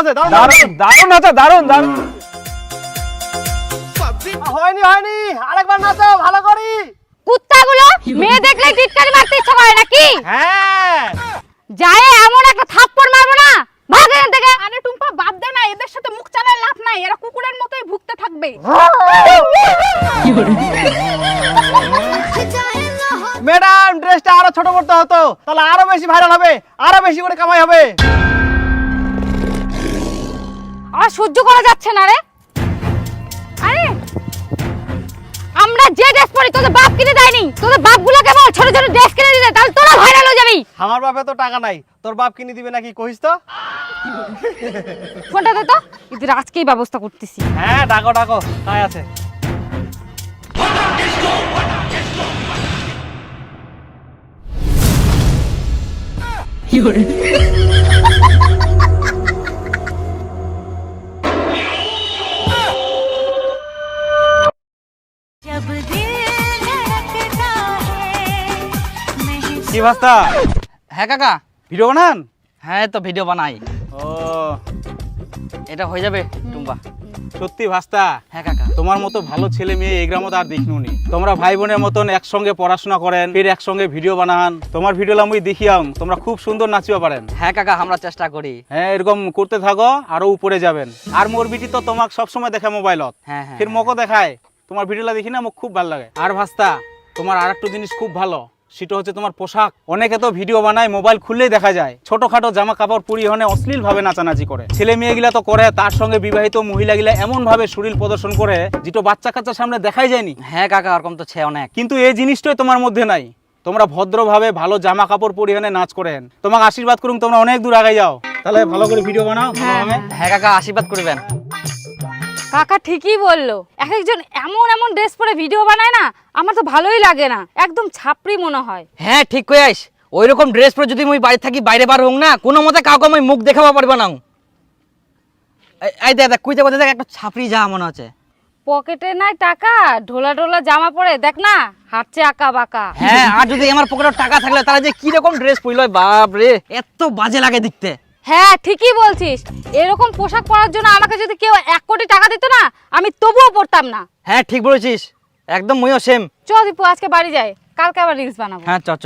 আছে দারুণ দারুণ দারুণ আছে দারুণ দারুণ। হয়নি হয়নি আরেকবার নাচো ভালো করি। কুত্তাগুলো মেয়ে দেখলে টিটকারি মারতে ইচ্ছা করে নাকি? হ্যাঁ। যায় এমন একটা থাপ্পড় মারবো না? ভাগ এখান থেকে। আরে টুম্পা বাদ দে না এদের সাথে মুখ চালায় লাভ নাই এরা কুকুরের মতোই ভুগতে থাকবে। ম্যাডাম ড্রেসটা আরও ছোট করতে হতো তাহলে আরও বেশি ভাইরাল হবে আরও বেশি করে কামাই হবে। আর সহ্য করা যাচ্ছে না রে। আরে আমরা যে ড্রেস পরি তোদের বাপ কিনে দেয়নি। তোদের বাপগুলো কেমন ছোট ছোট ড্রেস কিনে দিতে তাহলে তোরা ভাইরাল হয়ে যাবি। আমার বাপে তো টাকা নাই তোর বাপ কিনে দিবে নাকি কহিস তো? ফোনটা দে তো এদের আজকেই ব্যবস্থা করতেছি। হ্যাঁ ডাকো ডাকো তাই আছে। কি ভাস্তা হ্যাঁ কাকা। ভিডিও বানান? হ্যাঁ তো ভিডিও বানাই। ও। এটা হয়ে যাবে টুম্বা। সত্যি ভাস্তা? হ্যাঁ কাকা। তোমার মতো ভালো ছেলে মেয়ে এই গ্রামত আর দেখিনুনি তোমরা ভাই বোনের মতন একসঙ্গে পড়াশোনা করেন ফির একসঙ্গে ভিডিও বানান। তোমার ভিডিও আমি। দেখিয়াম তোমরা খুব সুন্দর নাচিবা পারেন। হ্যাঁ কাকা আমরা চেষ্টা করি। হ্যাঁ এরকম করতে থাকো আরও উপরে যাবেন। আর মোর বিটি তো তোমাক সবসময় দেখে মোবাইলত। হ্যাঁ হ্যাঁ ফির মকো দেখায়। তোমার ভিডিওটা দেখি না মোক খুব ভালো লাগে। আর ভাস্তা তোমার আর একটা জিনিস খুব ভালো। সেটা হচ্ছে তোমার পোশাক। অনেকে তো ভিডিও বানায় মোবাইল খুললেই দেখা যায়। ছোটখাটো জামা কাপড় পরিহনে অশ্লীল ভাবে নাচানাচি করে। ছেলে মেয়েগুলা তো করে তার সঙ্গে বিবাহিত মহিলাগুলা এমন ভাবে শরীর প্রদর্শন করে যেটা বাচ্চা কাচ্চার সামনে দেখাই যায়নি। হ্যাঁ কাকা ওরকম তো ছে অনেক। কিন্তু এই জিনিসটাই তোমার মধ্যে নাই। তোমরা ভদ্রভাবে ভালো জামা কাপড় পরিহনে নাচ করেন। তোমাকে আশীর্বাদ করুন তোমরা অনেক দূর আগে যাও। তাহলে ভালো করে ভিডিও বানাও হ্যাঁ কাকা আশীর্বাদ করবেন। কাকা ঠিকই বলল। এক একজন এমন এমন ড্রেস পরে ভিডিও বানায় না আমার তো ভালোই লাগে না। একদম ছাপড়ি মনে হয়। হ্যাঁ ঠিক কই আইস ওই রকম ড্রেস পরে যদি মুই বাড়ি থাকি বাইরে বার হোক না কোনো মতে কাউকে আমি মুখ দেখাবো পারবে না এই- দেখ দেখ কুইতে কোথায় দেখ একটা ছাপড়ি যা মনে হচ্ছে। পকেটে নাই টাকা ঢোলা ঢোলা জামা পরে দেখ না হাঁটছে আঁকা বাঁকা। হ্যাঁ আর যদি আমার পকেটে টাকা থাকলে তাহলে যে কি রকম ড্রেস পরল বাপ রে এত বাজে লাগে দেখতে। হ্যাঁ ঠিকই বলছিস। এরকম পোশাক পরার জন্য আমাকে যদি কেউ এক কোটি টাকা দিত না আমি তবুও পরতাম না। হ্যাঁ ঠিক বলেছিস। একদম ময়ও সেম চল দীপু আজকে বাড়ি যাই। কালকে আবার রিলস বানাবো। হ্যাঁ চ চ।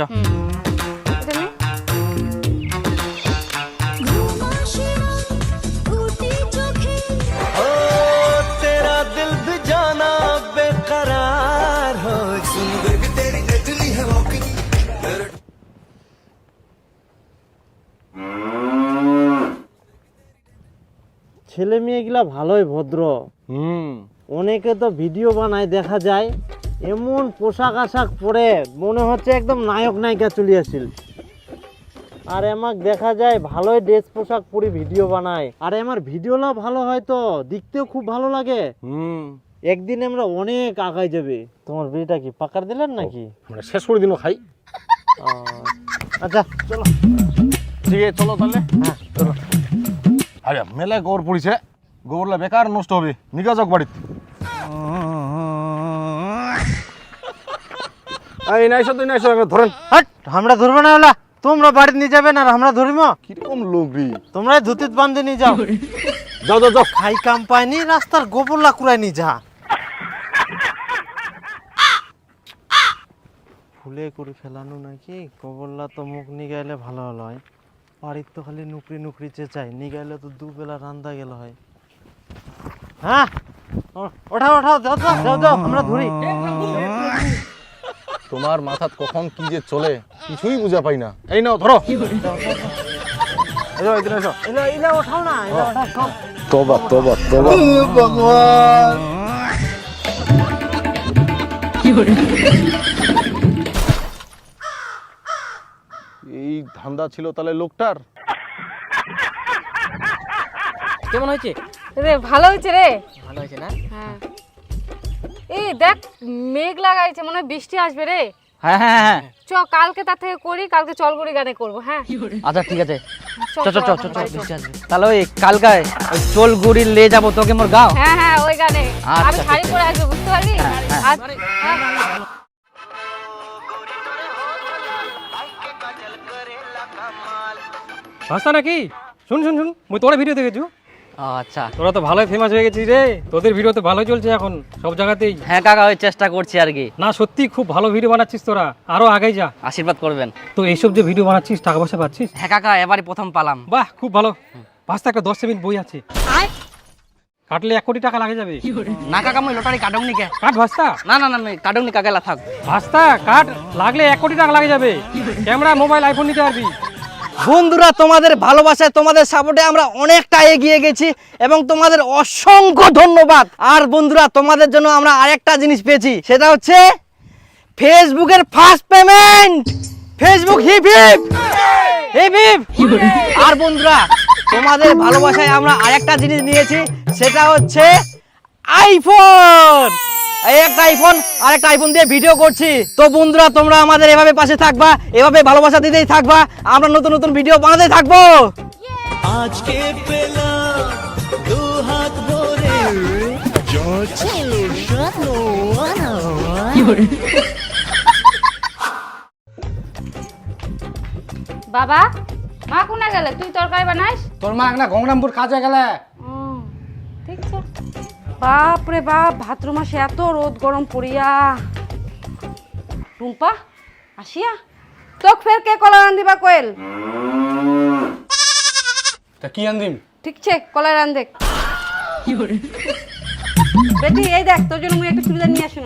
ছেলে মেয়েগুলা ভালোই ভদ্র। হুম। অনেকে তো ভিডিও বানায় দেখা যায় এমন পোশাক আশাক পরে মনে হচ্ছে একদম নায়ক নায়িকা চলে আসিল। আর আমাক দেখা যায় ভালোই ড্রেস পোশাক পরে ভিডিও বানায়। আর আমার ভিডিওলা ভালো হয় তো দেখতেও খুব ভালো লাগে। হুম। একদিন আমরা অনেক আগাই যাবে। তোমার বিড়িটা কি পাকার দিলেন নাকি? আমরা শেষ করে দিনও খাই। আচ্ছা চলো। ঠিক আছে চলো তাহলে। হ্যাঁ চলো। আরে মেলায় গোবর পড়িছে। গোবরলা বেকার নষ্ট হবে। নিকা যাক বাড়িতে। এই নাইছো তুই নাইছো ধরেন। হাট আমরা ধরবো না ওলা তোমরা বাড়ি নিয়ে যাবেন আর আমরা কীরকম লোক রে? তোমরা ধুতিত বান্ধে নিয়ে যাও। যাও যাও যাও। খাই কাম পায়নি রাস্তার গোবরলা কুড়াই নি যা। ফুলে করে ফেলানো নাকি? গোবরলা তো মুখ নিগাইলে ভালো হলো হয় বাড়ির তো খালি নুকরি নুকরি চেঁচাই গেলে তো দুবেলা রান্দা গেল হয়। হ্যাঁ? ওঠাও ওঠাও যাও যাও যাও যাও আমরা ধরি। তোমার মাথাত কখন কি যে চলে কিছুই বুঝা পাই না। এই নাও ধরো। এসো এদিকে এসো এলা এলা ওঠাও না এলা ওঠাও সব তোবা তোবা তোবা। এই ধান্দা ছিল তাহলে লোকটার? কেমন হয়েছে? রে ভালো হয়েছে রে। ভালো হয়েছে না? হ্যাঁ। এই দেখ মেঘ লাগাইছে মনে হয় বৃষ্টি আসবে রে। হ্যাঁ হ্যাঁ হ্যাঁ চ কালকে তার থেকে করি কালকে চলগুড়ি গানে করব হ্যাঁ। আচ্ছা ঠিক আছে। চ, চ চ চ চ এখন চ বাড়ি চ। বৃষ্টি আসবে। তাহলে ওই কালকায় ওই চোল গুড়ি লে যাব তোকে মোর গাও? হ্যাঁ হ্যাঁ ওই গানে। আচ্ছা, আমি শাড়ি ঠিক পরে আসব বুঝতে পারলি? হ্যাঁ। ভাষা নাকি? শুন শুন শুন মুই তোরে ভিডিও দেখেছু আচ্ছা। তোরা তো ভালোই ফেমাস হয়ে গেছিস রে। তোদের ভিডিও তো ভালো চলছে এখন সব জায়গাতেই। হ্যাঁ কাকা ওই চেষ্টা করছি আর কি। না সত্যি খুব ভালো ভিডিও বানাচ্ছিস তোরা। আরও আগে যা। আশীর্বাদ করবেন। তো এইসব যে ভিডিও বানাচ্ছিস টাকা পয়সা পাচ্ছিস? হ্যাঁ কাকা এবারে প্রথম পালাম। বাহ খুব ভালো। পাঁচটা একটা দশ সেমিন বই আছে। কাটলে এক কোটি টাকা লাগে যাবে। না কাকা মই লটারি কাটুনি কে? কাট ভাস্তা? না না না কাটুনি কাকেলা থাক। ভাস্তা কাট। লাগলে এক কোটি টাকা লাগে যাবে। ক্যামেরা মোবাইল আইফোন নিতে পারবি। বন্ধুরা, তোমাদের ভালোবাসায়, তোমাদের সাপোর্টে আমরা অনেকটা এগিয়ে গেছি এবং তোমাদের অসংখ্য ধন্যবাদ। আর বন্ধুরা, তোমাদের জন্য আমরা আরেকটা জিনিস পেয়েছি, সেটা হচ্ছে ফেসবুকের first payment. Facebook hip hip. Hip hip. আর বন্ধুরা, তোমাদের ভালোবাসায় আমরা আরেকটা জিনিস নিয়েছি, সেটা হচ্ছে আইফোন। একটা আইফোন আর একটা আইফোন দিয়ে ভিডিও করছি। তো বন্ধুরা তোমরা আমাদের এভাবে পাশে থাকবা এভাবে ভালোবাসা দিতেই থাকবা আমরা নতুন নতুন ভিডিও বানাতে থাকব। বাবা মা কোনা গেলে? তুই তরকারি বানাইস তোর মা না গঙ্গরামপুর কাজে গেলে। ঠিক আছে। বাপ রে বাপ ভাদ্র মাসে এত রোদ গরম পড়িয়া। রুম্পা আসিয়া। তোক ফের কে কলা রান্ধিবা কোয়েল? তা কি আনদিম? ঠিক আছে কলা রান্ধে বেটি এই দেখ তোর জন্য মুই একটা চুড়িদার নিয়ে আসুন।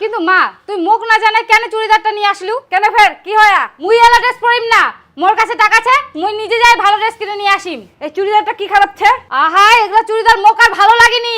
কিন্তু মা তুই মুখ না জানে কেন চুড়িদারটা নিয়ে আসলু? কেন ফের? কি হয়া? মুই এলা ড্রেস পরিম না। মোর কাছে টাকা আছে, মুই নিজে যাই ভালো ড্রেস কিনে নিয়ে আসিম। এই চুড়িদারটা কি খারাপ ছে? আহা এগুলা চুড়িদার মোক আর ভালো লাগেনি।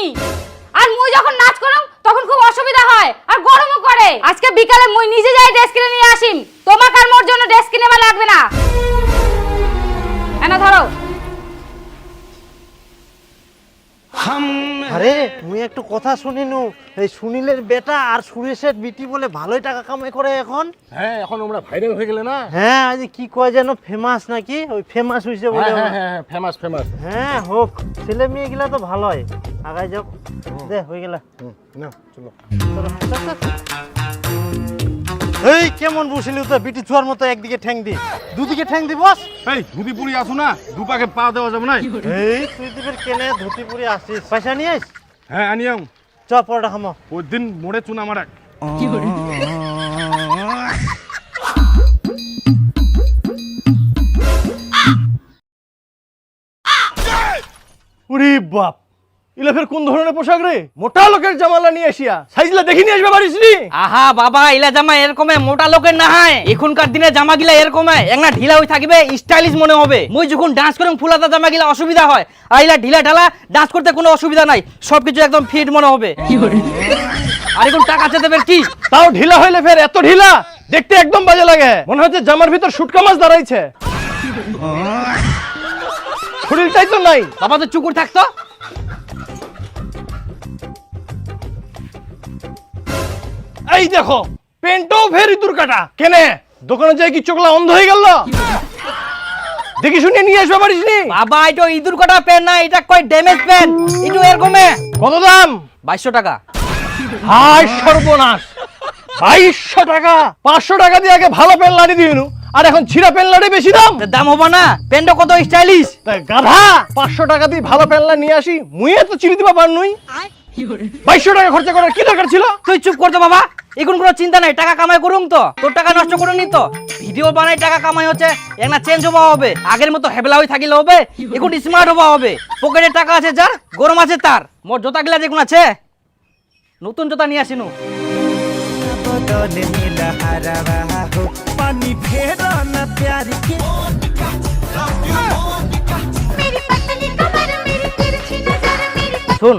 কথা শুনিনু। এই সুনীলের বেটা আর সুরেশের বিটি বলে ভালোই টাকা কামাই করে এখন। হ্যাঁ এখন আমরা ভাইরাল হয়ে গেলে না? হ্যাঁ আজ কি কয় যেন ফেমাস নাকি? ওই ফেমাস হইছে বলে হ্যাঁ হ্যাঁ হ্যাঁ ফেমাস ফেমাস হ্যাঁ হোক ছেলে মেয়ে গুলা তো ভালোই। আগাই যাও। দে হয়ে গেলা। না চলো। এই কেমন বসিলি তো বিটি চুয়ার মতো একদিকে ঠ্যাং দি। দুদিকে ঠ্যাং দি বস। এই ধুতি পুরি আসো না? দুপাকে পা দেওয়া যাবে না। এই তুই দিবের কেনে ধুতি পুরি আসিস। পয়সা নিয়ে আইস হ্যাঁ আনিয়াম চ পরোটা খামো। ওই দিন মোড়ে চুনা মারা উরি বাপ। ইলা ফের কোন ধরনের পোশাক রে? মোটা লোকের জামালা নিয়ে আসিয়া। সাইজলা দেখি নিয়ে আসবে পারিস নি আহা বাবা ইলা জামা এরকম মোটা লোকের না হয়। এখনকার দিনে জামা গিলা এরকম একটা ঢিলা হয়ে থাকবে স্টাইলিশ মনে হবে। মুই যখন ডান্স করুম ফুলাতা জামা গিলা অসুবিধা হয় আর ইলা ঢিলা ঢালা ডান্স করতে কোনো অসুবিধা নাই সবকিছু একদম ফিট মনে হবে। আর এখন টাকা চেতে দেবে কি? তাও ঢিলা হইলে ফের এত ঢিলা? দেখতে একদম বাজে লাগে। মনে হচ্ছে জামার ভিতর শুটকা মাছ দাঁড়াইছে। শরীরটাই তো নাই। বাবা তো চুকুর থাকতো। এই দেখো পেন্টও ফের ইঁদুর কাটা কেনে? দোকানে যাই কি চোখলা অন্ধ হয়ে গেল? দেখি শুনে নিয়ে আসবে পারিস নি বাবা এটা ইঁদুর কাটা পেন না এটা কয় ড্যামেজ পেন? এটা এরকমে কত দাম? বাইশশো টাকা। হাই সর্বনাশ। বাইশশো টাকা। পাঁচশো টাকা দিয়ে আগে ভালো পেন লাড়ি দিয়ে আর এখন ছিঁড়া পেন লাড়ি বেশি দাম? দাম হবে না। পেনটা কত স্টাইলিশ গাধা। পাঁচশো টাকা দিয়ে ভালো প্যানলা নিয়ে আসি। মুই তো চিনি দিবা পার নই বাইশশো টাকা খরচা করার কি দরকার ছিল? তুই চুপ করতো বাবা। এখন কোনো চিন্তা নাই টাকা কামাই করুন তো। তোর টাকা নষ্ট করুন নি তো। ভিডিও বানাই টাকা কামাই হচ্ছে একটা চেঞ্জ হওয়া হবে। আগের মতো হেবলা হয়ে থাকিলে হবে এখন স্মার্ট হওয়া হবে। পকেটে টাকা আছে যার গরম আছে তার। মোর জোতা গিলা দেখুন আছে নতুন জোতা নিয়ে আসিনু। শুন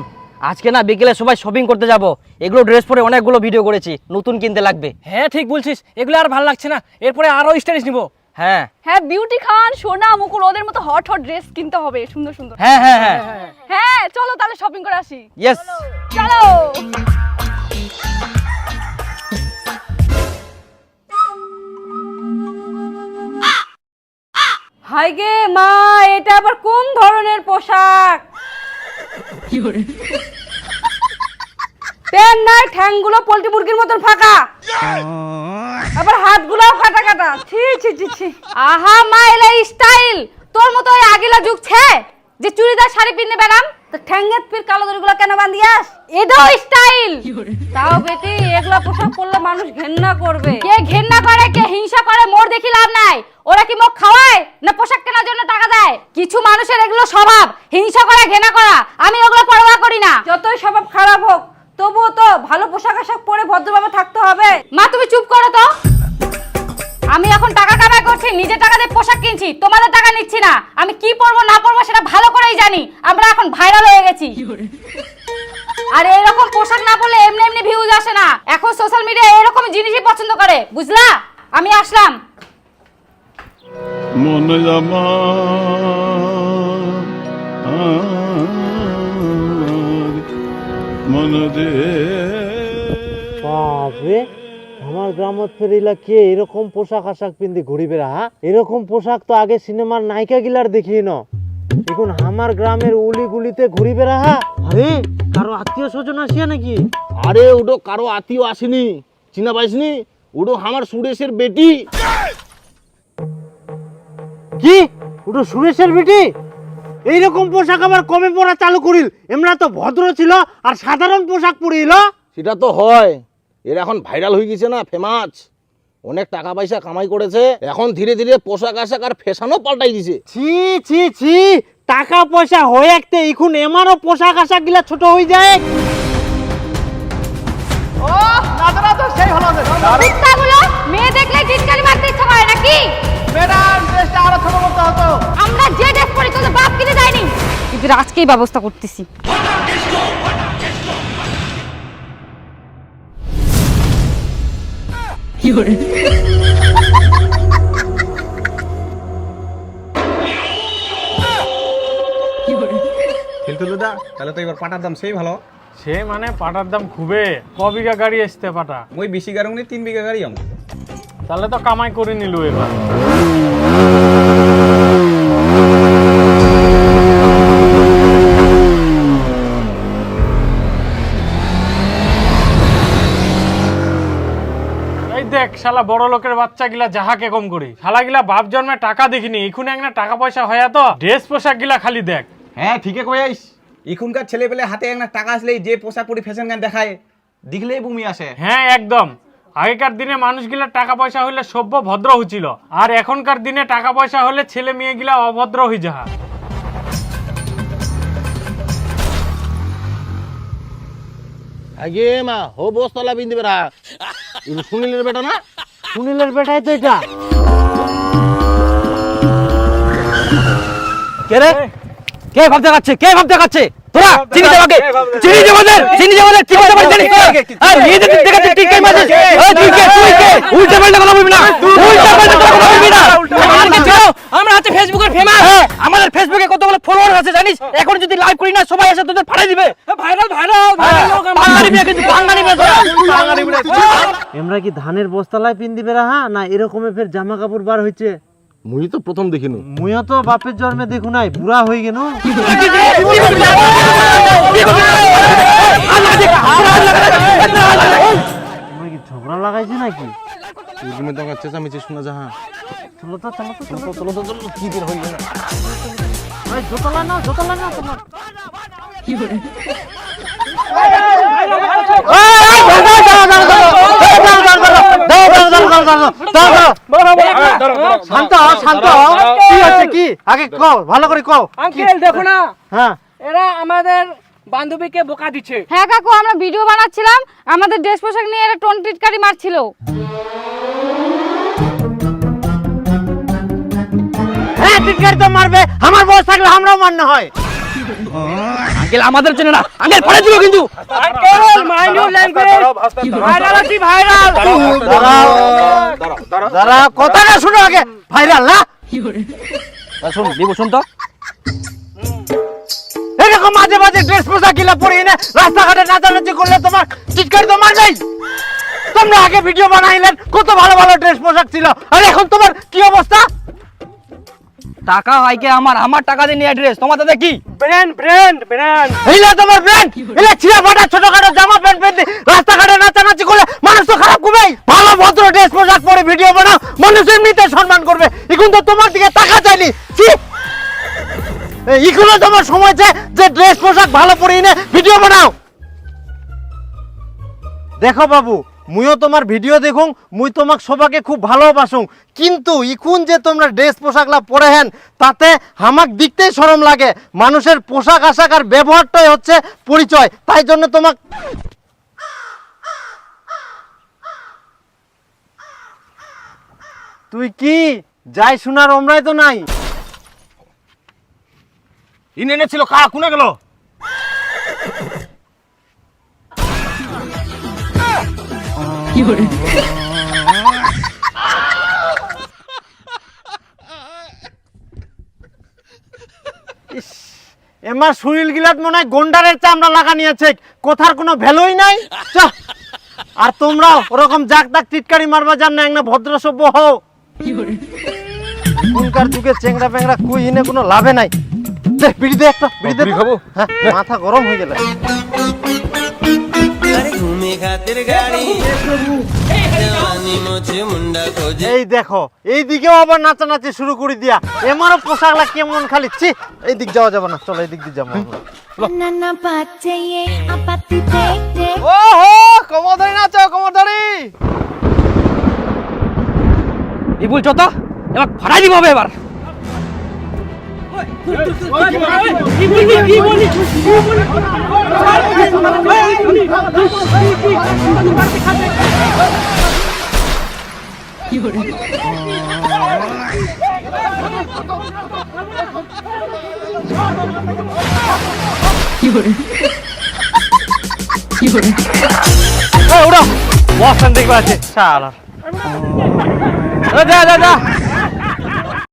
আজকে না বিকেলে সবাই শপিং করতে যাব। এগুলো ড্রেস পরে অনেকগুলো ভিডিও করেছি নতুন কিনতে লাগবে। হ্যাঁ ঠিক বলছিস এগুলো আর ভালো লাগছে না। এরপরে আরও স্টাইলিশ নিবো। হ্যাঁ। হ্যাঁ বিউটি খান সোনা মুকুল ওদের মতো হট হট ড্রেস কিনতে হবে। সুন্দর সুন্দর। হ্যাঁ হ্যাঁ হ্যাঁ। হ্যাঁ চলো তাহলে শপিং করে আসি। ইয়েস চলো। হাই গে মা এটা আবার কোন ধরনের পোশাক? প্যান নাই, ঠ্যাংগুলো পোল্ট্রি মুরগির মতন ফাঁকা। আবার হাতগুলোও কাটা কাটা। ছি ছি ছি আহা মা এলা স্টাইল। তোর মতো ওই আগিলা যুগ ছে? যে চুড়িদার শাড়ি পিনে বেড়াম, তো ঠ্যাঙ্গেত পির কালো দড়িগুলো কেন বান্ধিয়াস? এটাও স্টাইল তাও বেটি, এগুলা পোশাক পরলে মানুষ ঘেন্না করবে। কে ঘেন্না করে, কে হিংসা করে, মোর দেখি লাভ নাই। ওরা কি মুখ খাওয়ায়, না পোশাক কেনার জন্য টাকা দেয়? কিছু মানুষের এগুলো স্বভাব, হিংসা করা ঘেনা করা, আমি ওগুলো পরোয়া করি না। যতই স্বভাব খারাপ হোক, তবুও তো ভালো পোশাক আশাক পরে ভদ্রভাবে থাকতে হবে। মা, তুমি চুপ করো তো। আমি এখন টাকা কামাই করছি নিজে টাকা দিয়ে পোশাক কিনছি তোমাদের টাকা নিচ্ছি না আমি কি পরবো না পরবো সেটা ভালো করেই জানি আমরা এখন ভাইরাল হয়ে গেছি আর এরকম পোশাক না পরলে এমনি এমনি ভিউজ আসে না এখন সোশ্যাল মিডিয়া এরকম জিনিসই পছন্দ করে বুঝলা আমি আসলাম মন জামা মন দে আমার গ্রামত ফেরিলা কে এরকম পোশাক আশাক পিন্দি ঘুরি বেড়া হ্যাঁ? এরকম পোশাক তো আগে সিনেমার নায়িকা গিলার দেখি ন। এখন আমার গ্রামের উলি গুলিতে ঘুরি বেড়া হ্যাঁ? আরে কারও আত্মীয় স্বজন আসিয়া নাকি? আরে ওটো কারও আত্মীয় আসেনি। চিনা পাইসনি? ওটো আমার সুরেশের বেটি। কি? ওটা সুরেশের বেটি? এইরকম পোশাক আবার কমে পরা চালু করিল? এমরা তো ভদ্র ছিল আর সাধারণ পোশাক পরিল। সেটা তো হয়। এর এখন ভাইরাল হয়ে গেছে না ফেমাস অনেক টাকা পয়সা কামাই করেছে এখন ধীরে ধীরে পোশাক আশাক আর ফ্যাশনও পাল্টাই দিছে। ছি ছি ছি টাকা পয়সা হয়ে একতে এখন এমারও পোশাক আশাক গিলা ছোট হয়ে যায়। কুত্তাগুলো মেয়ে দেখলে টিটকারি মারতে ইচ্ছা করে নাকি? ম্যাডাম ড্রেসটা আরও ছোট করতে হতো। আমরা যে ড্রেস পরি তোদের বাপ কিনে দেয়নি। কিন্তু আজকেই ব্যবস্থা করতেছি। খেলতুলুদা তাহলে তো এবার পাটার দাম সেই ভালো। সে মানে পাটার দাম খুবে ক বিঘা গাড়ি আসতে পাটা? ওই বেশি গাড়ি তিন বিঘা গাড়ি আমার তাহলে তো কামাই করে নিল এবার এই দেখ শালা বড় লোকের বাচ্চা গিলা যাহাকে কম করি। শালা গিলা বাপ জন্মে টাকা দেখিনি এখন একটা টাকা পয়সা হয়া তো ড্রেস পোশাক গিলা খালি দেখ। হ্যাঁ ঠিকই কয়াইস এখনকার ছেলে পেলে হাতে একটা টাকা আসলেই যে পোশাক পরে ফ্যাশন গান দেখায় দেখলেই বমি আসে। হ্যাঁ একদম। আগেকার দিনে মানুষগুলা টাকা পয়সা হলে সভ্য ভদ্র হচ্ছিল আর এখনকার দিনে টাকা পয়সা হলে ছেলে মেয়ে গিলা অভদ্র হয়ে যাহা। আগে মা হো বস্তলা বেড়া সুনীলের বেটা না সুনীলের বেটাই তো এটা কে রে কে ভাব দেখাচ্ছে কে ভাব দেখাচ্ছে তোরা চিনি দে আমাকে চিনি দে আমাদের চিনি দে আমাদের চিনি দে আমাদের আর দেখাচ্ছে ঠিক কে মাঝে ও তুই কে তুই কে উল্টা পাল্টা কথা বলবি না উল্টা পাল্টা কথা বলবি না আমরা হচ্ছে ফেসবুকের ফেমাস আমাদের ফেসবুকে কতগুলো ফলোয়ার আছে জানিস? এখন যদি লাইভ করি না সবাই এসে তোদের ফাড়াই দিবে। ভাইরাল ভাইরাল বাঙালি মেয়ে কিন্তু বাঙালি মেয়ে বাঙালি মেয়ে। এমরা কি ধানের বস্তালায় পিন দিবে হা না এরকমে ফের জামা কাপড় বার হইছে? মুই তো প্রথম দেখিনু। মুইও তো বাপের জন্মে দেখু নাই বুড়া হয়ে গেল তোমরা কি ঝগড়া লাগাইছে নাকি? তুমি তো চেঁচামেচি শোনা যাহা। চলো তো চলো তো চলো চলো তো চলো কি বের হইল না। জোতলা না জোতলা না তোমার। শান্ত হ, শান্ত হ। কি হচ্ছে কি? আগে কও ভালো করে কও। আঙ্কেল দেখো না। হ্যাঁ। এরা আমাদের বান্ধবীকে বোকা দিচ্ছে। হ্যাঁ কাকু আমরা ভিডিও বানাচ্ছিলাম। আমাদের ড্রেস পোশাক নিয়ে এরা টোন টিটকারি মারছিল। টিটকারি তো মারবে। আমার বয়স থাকলে আমরাও মান্য হয়। আঙ্কেল আমাদের জন্য না। আঙ্কেল পড়ে দিল কিন্তু। Uncle mind your language viral আছি ভাইরাল দাঁড়া কথাটা শুনো আগে। ভাইরাল না? শুন দিব শুন তো। এরকম মাঝে মাঝে ড্রেস পোশাক গিলা পরে এনে রাস্তাঘাটে নাচানাচি করলে তোমার চিৎকার তো মারবেই। তোমরা আগে ভিডিও বানাইলেন কত ভালো ভালো ড্রেস পোশাক ছিল। আর এখন তোমার কি অবস্থা? টাকা হয় কি আমার? আমার টাকা দিয়ে নিয়ে ড্রেস তোমাদের কি? ব্র্যান্ড ব্র্যান্ড ব্র্যান্ড এইলা তোমার ব্র্যান্ড এলা ছিঁড়া ফাটা ছোটখাটো জামা প্যান্ট পরে রাস্তাঘাটে নাচানাচি করলে মানুষ তো খারাপ করবেই ভালো ভদ্র ড্রেস পোশাক পরে ভিডিও বানাও মানুষ এমনিতে সম্মান করবে। এখন তো তোমার দিকে টাকা চাইনি ছি! এগুলো তোমার সময় আছে যে ড্রেস পোশাক ভালো পরে এনে ভিডিও বানাও। দেখো বাবু মুইও তোমার ভিডিও দেখুন মুই তোমাক সবাকে খুব ভালোবাসুং। কিন্তু ইখুন যে তোমরা ড্রেস পোশাকলা পরে হেন, তাতে হামাক দেখতেই শরম লাগে। মানুষের পোশাক, আশাক আর ব্যবহারটাই হচ্ছে পরিচয়। তাই জন্য তোমাক তুই কি? যাই শোনার ওমরাই তো নাই। ইনে এনেছিল কা কোনে গেল? এমার শরীর গিলাত মনে হয় গন্ডারের চামড়া লাগা নিয়েছে কোথার কোনো ভ্যালুই নাই? আর তোমরা ওরকম জাক তাক টিটকারি মারবা জান না একটা ভদ্র সভ্য হও। এখনকার যুগে চেংড়া পেংড়া কুই হিনে কোনো লাভে নাই। দে বিড়ি দে একটা বিড়ি দে। খাব? হ্যাঁ মাথা গরম হয়ে গেল। এই দেখো এই দিকেও আবার নাচানাচি শুরু করে দিয়া। এমারও পোশাকলা কেমন খালি? ছি এই দিক যাওয়া যাবে না চলো এই দিক দিয়ে যাব আমরা। নানা বাচ্চা আপাতু দেখতে ও হো কোমর ধরে নাচো কোমর ধরে এই বলছো তো এবার ফাড়াই দিব হবে এবার ওরা বসান দেখবা আছে শালা। যা যা যা।